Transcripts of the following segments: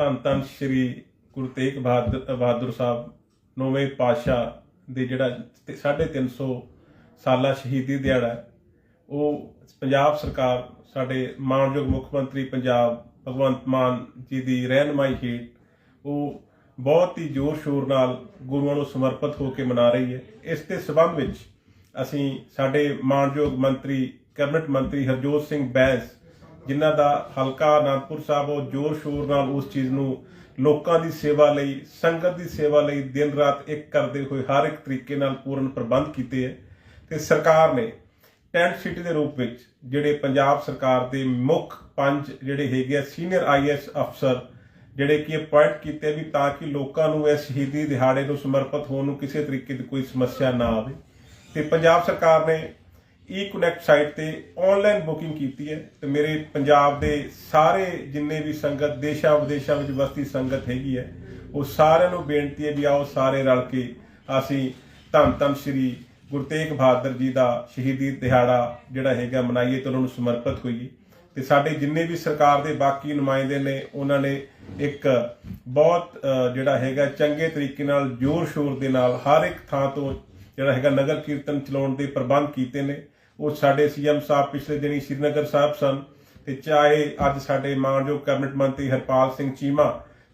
ਧੰਨ ਧੰਨ ਸ੍ਰੀ ਗੁਰੂ ਤੇਗ ਬਹਾਦਰ ਬਹਾਦਰ ਸਾਹਿਬ, ਨੌਵੇਂ ਪਾਤਸ਼ਾਹ ਦੇ ਜਿਹੜਾ 350 ਸਾਲਾ ਸ਼ਹੀਦੀ ਦਿਹਾੜਾ ਉਹ ਪੰਜਾਬ ਸਰਕਾਰ, ਸਾਡੇ ਮਾਨਯੋਗ ਮੁੱਖ ਮੰਤਰੀ ਪੰਜਾਬ ਭਗਵੰਤ ਮਾਨ ਜੀ ਦੀ ਰਹਿਨਮਾਈ ਹੇਠ, ਉਹ ਬਹੁਤ ਹੀ ਜ਼ੋਰ ਸ਼ੋਰ ਨਾਲ ਗੁਰੂਆਂ ਨੂੰ ਸਮਰਪਿਤ ਹੋ ਕੇ ਮਨਾ ਰਹੀ ਹੈ। ਇਸ ਦੇ ਸਬੰਧ ਵਿੱਚ ਅਸੀਂ ਸਾਡੇ ਮਾਨਯੋਗ ਮੰਤਰੀ, ਕੈਬਨਿਟ ਮੰਤਰੀ ਹਰਜੋਤ ਸਿੰਘ ਬੈਂਸ ਜਿਨ੍ਹਾਂ ਦਾ ਹਲਕਾ ਅਨੰਦਪੁਰ ਸਾਹਿਬ ਉਹ ਜ਼ੋਰ ਸ਼ੋਰ ਨਾਲ ਉਸ ਚੀਜ਼ ਨੂੰ ਲੋਕਾਂ ਦੀ ਸੇਵਾ ਲਈ, ਸੰਗਤ ਦੀ ਸੇਵਾ ਲਈ ਦਿਨ ਰਾਤ ਇੱਕ ਕਰਦੇ ਹੋਏ ਹਰ ਇੱਕ ਤਰੀਕੇ ਨਾਲ ਪੂਰਨ ਪ੍ਰਬੰਧ ਕੀਤੇ ਹੈ। ਤੇ ਸਰਕਾਰ ਨੇ ਟੈਂਟ ਸਿਟੀ ਦੇ ਰੂਪ ਵਿੱਚ ਜਿਹੜੇ ਪੰਜਾਬ ਸਰਕਾਰ ਦੇ ਮੁੱਖ ਪੰਜ ਜਿਹੜੇ ਹੈਗੇ ਆ, ਸੀਨੀਅਰ ਆਈਐਸ ਅਫਸਰ ਜਿਹੜੇ ਕਿ ਅਪਾਇੰਟ ਕੀਤੇ ਵੀ ਤਾਂ ਕਿ ਲੋਕਾਂ ਨੂੰ ਇਸ ਸ਼ਹੀਦੀ ਦਿਹਾੜੇ ਨੂੰ ਸਮਰਪਿਤ ਹੋਣ ਨੂੰ ਕਿਸੇ ਤਰੀਕੇ ਦੀ ਕੋਈ ਸਮੱਸਿਆ ਨਾ ਆਵੇ। ਤੇ ਪੰਜਾਬ ਸਰਕਾਰ ਨੇ ਈ ਕਨੈਕਟ ਸਾਈਟ ਤੇ ਆਨਲਾਈਨ ਬੁਕਿੰਗ ਕੀਤੀ ਹੈ ਤੇ ਮੇਰੇ ਪੰਜਾਬ ਦੇ ਸਾਰੇ ਜਿੰਨੇ ਵੀ ਸੰਗਤ ਦੇਸ਼ਾਂ ਵਿਦੇਸ਼ਾਂ ਵਿੱਚ ਵਸਤੀ ਸੰਗਤ ਹੈਗੀ ਹੈ, ਉਹ ਸਾਰਿਆਂ ਨੂੰ ਬੇਨਤੀ ਹੈ ਵੀ ਆਓ ਸਾਰੇ ਰਲ ਕੇ ਅਸੀਂ ਧੰਨ ਧੰਨ ਸ਼੍ਰੀ ਗੁਰੂ ਤੇਗ ਬਹਾਦਰ ਜੀ ਦਾ ਸ਼ਹੀਦੀ ਦਿਹਾੜਾ ਜਿਹੜਾ ਹੈਗਾ ਮਨਾਈਏ ਤੇ ਉਹਨਾਂ ਨੂੰ ਸਮਰਪਿਤ ਹੋਈਏ ਤੇ ਸਾਡੇ ਜਿੰਨੇ ਵੀ ਸਰਕਾਰ ਦੇ ਬਾਕੀ ਨੁਮਾਇੰਦੇ ਨੇ, ਉਹਨਾਂ ਨੇ ਇੱਕ ਬਹੁਤ ਜਿਹੜਾ ਹੈਗਾ ਚੰਗੇ ਤਰੀਕੇ ਨਾਲ ਜ਼ੋਰ ਸ਼ੋਰ ਦੇ ਨਾਲ ਹਰ ਇੱਕ ਥਾਂ ਤੋਂ ਜਿਹੜਾ ਹੈਗਾ ਨਗਰ ਕੀਰਤਨ ਚਲਾਉਣ ਦੇ ਪ੍ਰਬੰਧ ਕੀਤੇ ਨੇ। ਉਹ ਸਾਡੇ ਸੀਐਮ ਸਾਹਿਬ ਪਿਛਲੇ ਦਿਨੀ ਸ਼੍ਰੀਨਗਰ ਸਾਹਿਬ ਸਨ ਤੇ ਚਾਹੇ ਅੱਜ ਸਾਡੇ ਮਾਨਯੋਗ ਕੈਬਨਿਟ ਮੰਤਰੀ ਹਰਪਾਲ ਸਿੰਘ ਚੀਮਾ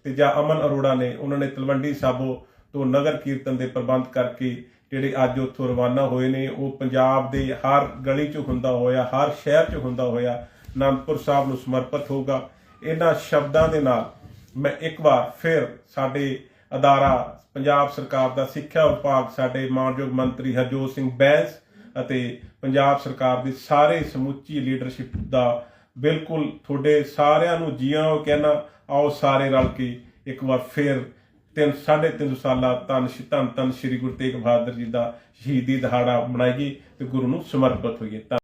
ਤੇ ਜਾਂ ਅਮਨ ਅਰੋੜਾ ਨੇ, ਉਹਨਾਂ ਨੇ ਤਲਵੰਡੀ ਸਾਬੋ ਤੋਂ ਨਗਰ ਕੀਰਤਨ ਦੇ ਪ੍ਰਬੰਧ ਕਰਕੇ ਜਿਹੜੇ ਅੱਜ ਉੱਥੋਂ ਰਵਾਨਾ ਹੋਏ ਨੇ, ਉਹ ਪੰਜਾਬ ਦੇ ਹਰ ਗਲੀ 'ਚ ਹੁੰਦਾ ਹੋਇਆ, ਹਰ ਸ਼ਹਿਰ 'ਚ ਹੁੰਦਾ ਹੋਇਆ ਅਨੰਦਪੁਰ ਸਾਹਿਬ ਨੂੰ ਸਮਰਪਿਤ ਹੋਊਗਾ। ਇਹਨਾਂ ਸ਼ਬਦਾਂ ਦੇ ਨਾਲ ਮੈਂ ਇੱਕ ਵਾਰ ਫਿਰ ਸਾਡੇ ਅਦਾਰਾ, ਪੰਜਾਬ ਸਰਕਾਰ ਦਾ ਸਿੱਖਿਆ ਵਿਭਾਗ, ਸਾਡੇ ਮਾਨਯੋਗ ਮੰਤਰੀ ਹਰਜੋਤ ਸਿੰਘ ਬੈਂਸ ਅਤੇ ਪੰਜਾਬ ਸਰਕਾਰ ਦੀ ਸਾਰੇ ਸਮੁੱਚੀ ਲੀਡਰਸ਼ਿਪ ਦਾ ਬਿਲਕੁਲ ਤੁਹਾਡੇ ਸਾਰਿਆਂ ਨੂੰ ਜੀਆਂ ਉਹ ਕਹਿਣਾ, ਆਓ ਸਾਰੇ ਰਲ ਕੇ ਇੱਕ ਵਾਰ ਫਿਰ ਤਿੰਨ, ਸਾਢੇ ਤਿੰਨ ਸਾਲਾ ਧੰਨ ਧੰਨ ਧੰਨ ਸ੍ਰੀ ਗੁਰੂ ਤੇਗ ਬਹਾਦਰ ਜੀ ਦਾ ਸ਼ਹੀਦੀ ਦਿਹਾੜਾ ਮਨਾਈਏ ਤੇ ਗੁਰੂ ਨੂੰ ਸਮਰਪਿਤ ਹੋਈਏ। ਧੰਨ-